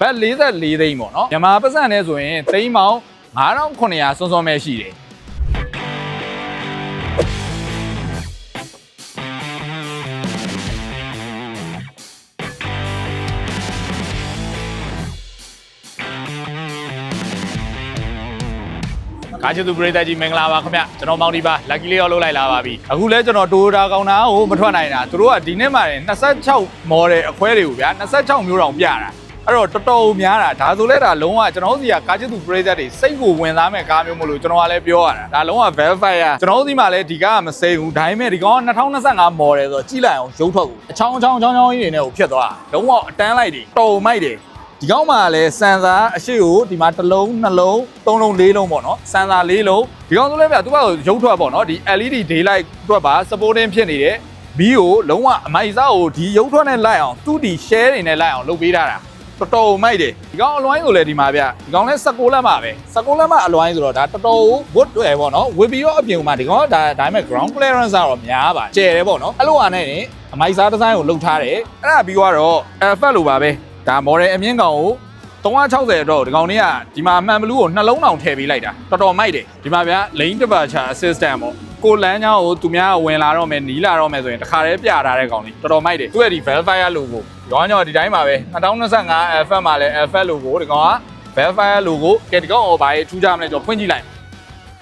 ဘတ်44သိန်းပေါ့နော်မြန်မာပတ်စံနဲ့ဆိုရင်သိန်းပေါင်း9900စွန်းစွန်းပဲရှိတယ်ကာချီသူပရိသတ်ကြီးမင်္ဂလာပါခင်ဗျကျွန်တော်မောင်ဒီပါလက်ကီလေးရောလုပ်လိုက်လာပါပြီအခုလဲကျွန်တော်တိုတာကောင်တာကိုမထွက်နိုင်တာသူတို့ကဒီနေ့မှလည်း26 model အခွဲတွေကိုဗျာ26မျိုးတောင်ပြတာ အဲ့တော့တော်တော်များတာဒါဆိုလဲဒါလုံးဝကျွန်တော်တို့စီကကာချီသူပရိသတ်တွေစိတ်ကိုဝင်စားမဲ့ကားမျိုးမလို့ကျွန်တော်ကလည်းပြောရတာဒါလုံးဝ verify ရကျွန်တော်တို့စီမှာလည်းဒီကားကမစိမ့်ဘူးဒါပေမဲ့ဒီကောင်က2025 model ဆိုတော့ကြည့်လိုက်အောင်ရုပ်ထွက်ကိုအချောင်းအချောင်းအချောင်းချောင်းကြီးတွေနဲ့ကိုဖြစ်သွားတာလုံးဝအတန်းလိုက်တွေတော်မိုက်တယ်ဒီကောင်းမှာလည်းစံစာအရှိကိုဒီမှာတစ်လုံးနှစ်လုံးသုံးလုံးလေးလုံးပေါ့နော်စံစာလေးလုံးဒီကောင်းဆိုလဲဗျသူကရုပ်ထွက်ပေါ့နော်ဒီ LED daylight အတွက်ပါ supporting ဖြစ်နေတယ်မီးကိုလုံးဝအမိုက်စားကိုဒီရုပ်ထွက်နဲ့လိုက်အောင်သူ့ဒီ share တွေနဲ့လိုက်အောင်လုပ်ပေးထားတာ တော်တော်မိုက်တယ်ဒီကောင်းအလွိုင်းဆိုလဲဒီမှာဗျဒီကောင်းလဲ16လက်မှာပဲ16လက်မှာအလွိုင်းဆိုတော့ဒါတော်တော်ဝတ်တွေပေါ့နော်ဝတ်ပြီးတော့အပြင်မှာဒီကောင်းဒါဒါပေမဲ့ ground clearance ကတော့များပါကျယ်တယ်ပေါ့နော်အဲ့လိုဟာနဲ့အမိုက်စားဒီဇိုင်းကိုလုပ်ထားတယ်အဲ့ဒါပြီးတော့ effect လိုပါပဲဒါ model အမြင့်ကောင်ကို360တော့ဒီကောင်လေးကဒီမှာမှန်ဘလူးကိုနှလုံးအောင်ထည့်ပေးလိုက်တာတော်တော်မိုက်တယ်ဒီမှာဗျာ lane departure assistant ပေါ့ကိုလမ်းကြောင်းကိုသူများဝင်လာတော့မယ်နီးလာတော့မယ်ဆိုရင်တခါတည်းပြထားတဲ့ကောင်လေးတော်တော်မိုက်တယ်သူရဲ့ဒီ Velfire logo ရောင်းကြောဒီတိုင်းပါပဲ2025 FF မှာလည်း FF logo ဒီကောင်က Velfire logo ကဲဒီကောင်ဟောဘာရေးထူးကြမလဲကျွန်တော်ဖွင့်ကြည့်လိုက်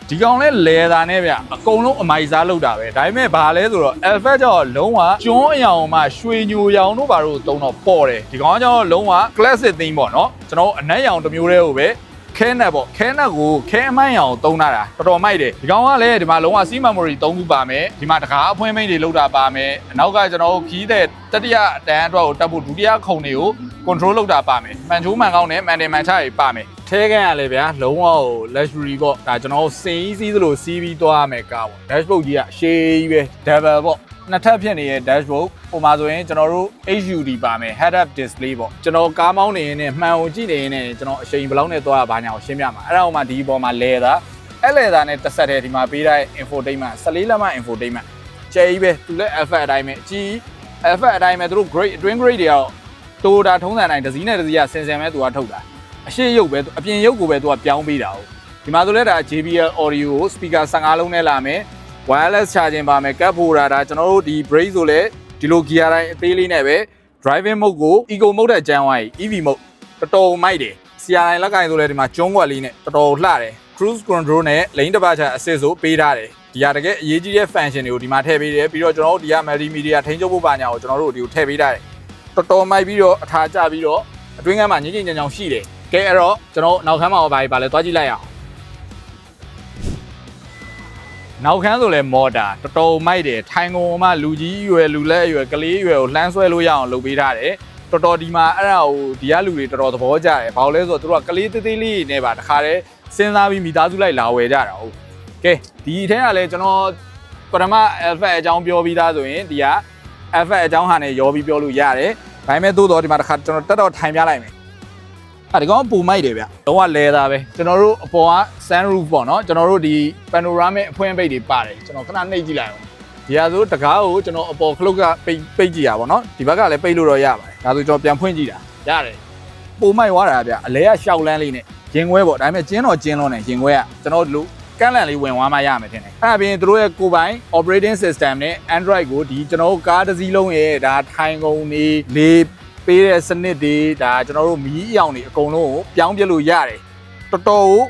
ဒီကောင်လဲလဲတာနဲ့ဗျအကုန်လုံးအမိုက်စားလောက်တာပဲဒါပေမဲ့ဘာလဲဆိုတော့ alpha ကြောင့်လုံးဝကျွန်းအယောင်မှရွှေညိုရောင်တို့ဘာလို့တုံးတော့ပေါ်တယ်ဒီကောင်ကကြောင့်လုံးဝ classic theme ပေါ့နော်ကျွန်တော်အနက်ရောင်တစ်မျိုးတည်းကိုပဲ ခဲနက်ပေါ့ခဲနက်ကိုခဲအမိုင်းရောင်တုံးတာတာတော်တော်မိုက်တယ်ဒီကောင်ကလည်းဒီမှာလုံးဝ C memory 3ခုပါမယ်ဒီမှာတကားအဖွင့်မိတ်တွေလောက်တာပါမယ်အနောက်ကကျွန်တော်ခီးတဲ့တတိယအတန်းအတွက်ကိုတက်ဖို့ဒုတိယခုံတွေကို control လုပ်တာပါမယ်မှန်ချိုးမှန်ကောင်းနဲ့မှန်တယ်မှန်ချတွေပါမယ်ထဲကန်ရလေဗျာလုံးဝ luxury ပေါ့ဒါကျွန်တော်စင်ကြီးစီးသလိုစီးပြီးသွားရမယ်ကားပေါ့ dashboard ကြီးကရှေးကြီးပဲ double ပေါ့ နှစ်ထပ်ဖြစ်နေတဲ့ dashboard ဟိုမှာဆိုရင်ကျွန်တော်တို့ HUD ပါမယ် head up display ပေါ့ကျွန်တော်ကားမောင်းနေရင်နဲ့မှန်ကိုကြည့်နေရင်နဲ့ကျွန်တော်အချိန်ဘယ်လောက်နဲ့သွားရဘာညာကိုရှင်းပြမှာအဲ့ဒါဟိုမှာဒီပေါ်မှာလဲတာအဲ့လဲတာနဲ့တစ်ဆက်တည်းဒီမှာပေးထားတဲ့ infotainment 14လက်မ infotainment ကျဲကြီးပဲသူလည်း alpha အတိုင်းပဲအကြီး alpha အတိုင်းပဲသူတို့ grade twin grade တွေကတော့တိုတာထုံးစံတိုင်းတစ်စီးနဲ့တစ်စီးကဆင်ဆင်ပဲသူကထုတ်တာအရှိရုပ်ပဲအပြင်ရုပ်ကိုပဲသူကပြောင်းပေးတာဟုတ်ဒီမှာဆိုလဲဒါ JBL audio ကို speaker 15လုံးနဲ့လာမယ် wireless charging ပါမယ် cap holder ဒါကျွန်တော်တို့ဒီ brake ဆိုလဲဒီလို gear တိုင်းအသေးလေးနဲ့ပဲ driving mode ကို eco mode တဲ့ကျန်းသွားပြီ EV mode တော်တော်မိုက်တယ် CRI လက်ကင်ဆိုလဲဒီမှာကျွန်းကွက်လေးနဲ့တော်တော်လှတယ် cruise control နဲ့ lane departure assist ကိုပေးထားတယ်ဒီဟာတကယ်အရေးကြီးတဲ့ function တွေကိုဒီမှာထည့်ပေးတယ်ပြီးတော့ကျွန်တော်တို့ဒီက multimedia ထိန်းချုပ်ဖို့ပါညာကိုကျွန်တော်တို့ဒီကိုထည့်ပေးထားတယ်တော်တော်မိုက်ပြီးတော့အထာကျပြီးတော့အတွင်းကမ်းမှာညင်ညင်ညံညောင်ရှိတယ်ကဲအဲ့တော့ကျွန်တော်နောက်ခန်းမှာဘာကြီးပါလဲသွားကြည့်လိုက်အောင် နောက်ခန်းဆိုလဲမော်တာတော်တော်မိုက်တယ်ထိုင်ကုန်မှာလူကြီးရွယ်လူလက်ရွယ်ကလေးရွယ်ကိုလှမ်းဆွဲလို့ရအောင်လုပ်ပေးထားတယ်တော်တော်ဒီမှာအဲ့ဒါကိုဒီကလူတွေတော်တော်သဘောကျတယ်ဘာလို့လဲဆိုတော့သူတို့ကကလေးသေးသေးလေးနဲ့ပါတခါတည်းစဉ်းစားပြီးမိသားစုလိုက်လာဝယ်ကြတာဟုတ်ကဲဒီထဲကလည်းကျွန်တော်ပရမ alpha အကြောင်းပြောပြီးသားဆိုရင်ဒီက alpha အကြောင်းဟာနဲ့ရောပြီးပြောလို့ရတယ်ဒါပေမဲ့သို့တော့ဒီမှာတခါကျွန်တော်တက်တော့ထိုင်ပြလိုက်မယ် အဲ့ဒီကောင်ပူမိုက်တယ်ဗျလုံးဝလဲတာပဲကျွန်တော်တို့အပေါ်က sunroof ပေါ့နော်ကျွန်တော်တို့ဒီ panoramic အဖွင့်ပိတ်တွေပါတယ်ကျွန်တော်ခဏနှိပ်ကြည့်လိုက်အောင်ဒီဟာဆိုတကားကိုကျွန်တော်အပေါ်ခလုတ်ကပိတ်ပိတ်ကြည့်ရပါတော့ဒီဘက်ကလည်းပိတ်လို့တော့ရပါတယ်ဒါဆိုကျွန်တော်ပြန်ဖွင့်ကြည့်တာရတယ်ပူမိုက်သွားတာဗျအလဲကရှောက်လန်းလေးနဲ့ရင်ခွဲပေါ့ဒါပေမဲ့ကျင်းတော့ကျင်းလုံးနဲ့ရင်ခွဲကကျွန်တော်တို့ကန့်လန့်လေးဝင်သွားမှရမယ်ထင်တယ်အဲ့ဒါပြင်သူတို့ရဲ့ကိုယ်ပိုင် operating system နဲ့ Android ကိုဒီကျွန်တော်တို့ကားတစ်စီးလုံးရဲ့ဒါထိုင်ကုန်နေလေး ပေးတဲ့စနစ်တွေဒါကျွန်တော်တို့မီးအယောင်တွေအကုန်လုံးကိုပြောင်းပြလို့ရတယ်တော်တော်ကို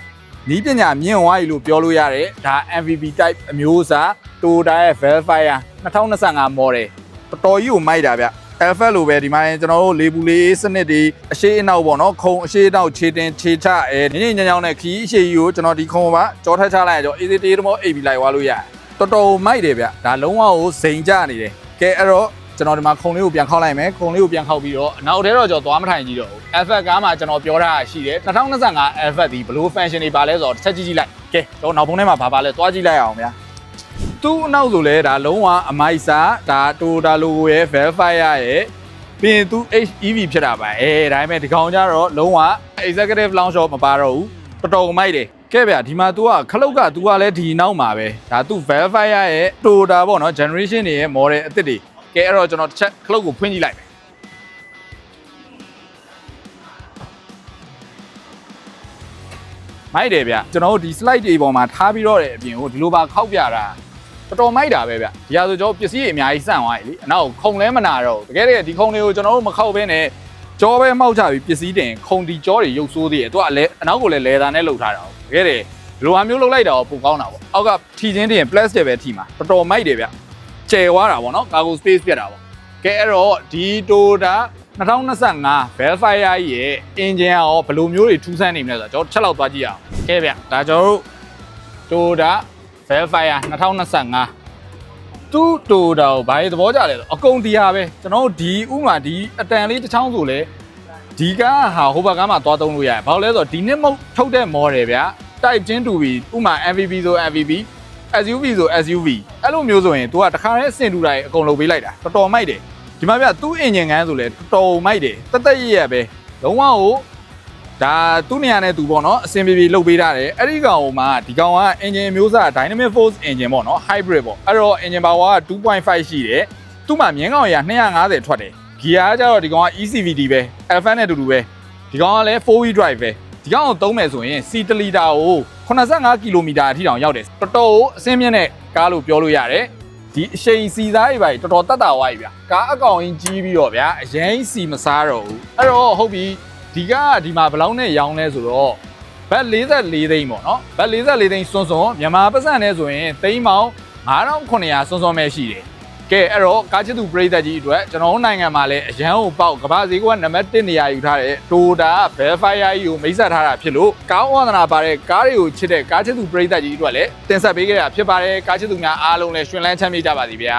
နီးပညာမြင့်ဝါးပြီလို့ပြောလို့ရတယ်ဒါ MVP type အမျိုးအစား Toyota ရဲ့ Velfire 2025 model တော်တော်ကြီးကိုမိုက်တာဗျ Alpha လိုပဲဒီမှာကျွန်တော်တို့လေပူလေးစနစ်တွေအရှိအနောက်ပေါ့နော်ခုံအရှိအနောက်ခြေတင်ခြေချအဲနင်းညံ့ညောင်းနဲ့ခီးအရှိကြီးကိုကျွန်တော်ဒီခုံပါကြောထက်ချလိုက်ရကြော easy တေးတမောအိပ်ပြီးလိုက်သွားလို့ရတယ်တော်တော်မိုက်တယ်ဗျဒါလုံးဝကိုစိန်ကြနေတယ်ကဲအဲ့တော့ ကျွန်တော်ဒီမှာခုံလေးကိုပြန်ခောက်လိုက်မယ်ခုံလေးကိုပြန်ခောက်ပြီးတော့အနောက်ထဲတော့ကျွန်တော်သွားမထိုင်ကြည့်တော့ဘူး Alpha ကားမှာကျွန်တော်ပြောထားတာရှိတယ်2025 Alpha ဒီဘယ်လို function တွေပါလဲဆိုတော့တစ်ချက်ကြည့်ကြည့်လိုက်ကဲတော့နောက်ဖုန်းထဲမှာဘာပါလဲသွားကြည့်လိုက်အောင်ဗျာ သူ့အနောက်ဆိုလဲဒါလုံးဝအမိုက်စာဒါ Toyota logo ရဲ့ Velfire ရဲ့ပြီးရင်သူ HEV ဖြစ်တာပါအဲဒါပေမဲ့ဒီကောင်ကြတော့လုံးဝ executive lounge တော့မပါတော့ဘူးတော်တော်မိုက်တယ်ကဲဗျာဒီမှာ तू ကခလုတ်က तू ကလည်းဒီနောက်မှာပဲဒါ तू Velfire ရဲ့ Toyota ပေါ့နော် generation တွေရဲ့ model အသစ်တွေ ကဲအဲ့တော့ကျွန်တော်တစ်ချက်ခလုတ်ကိုဖွင့်ကြည့်လိုက်မယ်မိုက်တယ်ဗျကျွန်တော်တို့ဒီ slide တွေပေါ်မှာထားပြီးတော့တဲ့အပြင်ကိုဒီလိုပါခောက်ပြတာတော်တော်မိုက်တာပဲဗျဒီဟာဆိုကျွန်တော်ပစ္စည်းတွေအများကြီးစန့်သွားပြီလေအနောက်ခုံလဲမနာတော့ဘူးတကယ်တည်းဒီခုံတွေကိုကျွန်တော်တို့မခောက်ဘဲနဲ့ကြောပဲမောက်ချပြီးပစ္စည်းတင်ခုံဒီကြောတွေရုပ်ဆိုးသေးတယ်သူကလည်းအနောက်ကိုလည်းလဲတာနဲ့လှုပ်ထားတာ哦တကယ်တည်းဒီလိုဟာမျိုးလှုပ်လိုက်တာပိုကောင်းတာပေါ့အောက်ကထီချင်းတင် plastic ပဲထီမှာတော်တော်မိုက်တယ်ဗျ ကျယ်သွားတာပေါ့နော် cargo space ပြတ်တာပေါ့ကဲအဲ့တော့ဒီ Toyota 2025 Velfire ရဲ့ engine ရောဘယ်လိုမျိုးတွေထူးဆန်းနေမလဲဆိုတော့ကျွန်တော်ချက်လောက်သွားကြည့်ရအောင်ကဲဗျဒါကျွန်တော်တို့ Toyota Velfire 2025သူ့ Toyota ကိုဘာရေးသဘောကျလဲဆိုအကုန်ဒီဟာပဲကျွန်တော်တို့ဒီဥမာဒီအတန်လေးတစ်ချောင်းဆိုလဲဒီကားဟာဟိုဘကားမှာသွားသုံးလို့ရတယ်ဘာလို့လဲဆိုတော့ဒီနှစ်မုတ်ထုတ်တဲ့ model ဗျ type ချင်းတူပြီးဥမာ MVP ဆို MVP SUV ဆို SUV အဲ့လိုမျိုးဆိုရင် तू ကတခါတည်းအဆင်တူတာကြီးအကုန်လုပ်ပေးလိုက်တာတော်တော်မိုက်တယ်ဒီမှာဗျသူ့အင်ဂျင်ကန်းဆိုလဲတော်တော်မိုက်တယ်တက်တက်ရရပဲလုံးဝကိုဒါသူ့နေရာနဲ့သူပေါ့နော်အဆင်ပြေပြေလုပ်ပေးထားတယ်အဲ့ဒီကောင်ကဒီကောင်က engine မျိုးစား Dynamic Force engine ပေါ့နော် hybrid ပေါ့အဲ့တော့ engine power က2.5ရှိတယ်သူ့မှာမြင်းကောင်ရ250ထွက်တယ် gear ကကြတော့ဒီကောင်က ECVT ပဲ Alpha နဲ့အတူတူပဲဒီကောင်ကလည်း 4 wheel drive ပဲဒီကောင်ကိုသုံးမယ်ဆိုရင်စီတလီတာကို 85ကီလိုမီတာအထိတောင်ရောက်တယ်တော်တော်အဆင်းမြင့်တဲ့ကားလို့ပြောလို့ရတယ်ဒီအရှိန်စီစားတွေပါတော်တော်တက်တာဝါကြီးဗျာကားအကောင်ကြီးကြီးပြီးတော့ဗျာအရင်စီမစားတော့ဘူးအဲ့တော့ဟုတ်ပြီဒီကားကဒီမှာဘယ်လောက်နဲ့ရောင်းလဲဆိုတော့ဘတ်44သိန်းပေါ့နော်ဘတ်44သိန်းစွန်းစွန်းမြန်မာပတ်စံနဲ့ဆိုရင်သိန်းပေါင်း9900စွန်းစွန်းပဲရှိတယ် ကဲအဲ့တော့ကားချစ်သူပြည်သက်ကြီးအတွက်ကျွန်တော်တို့နိုင်ငံမှာလည်းအရန်ကိုပေါက်ကမ္ဘာဈေးကွက်နံပါတ်1နေရာယူထားတဲ့ Toyota Velfire ကြီးကိုမိတ်ဆက်ထားတာဖြစ်လို့ကားဝန္ဒနာပါတဲ့ကားတွေကိုချစ်တဲ့ကားချစ်သူပြည်သက်ကြီးအတွက်လည်းတင်ဆက်ပေးခဲ့တာဖြစ်ပါတယ်ကားချစ်သူများအားလုံးလည်းရှင်လန်းချမ်းမြေ့ကြပါစေဗျာ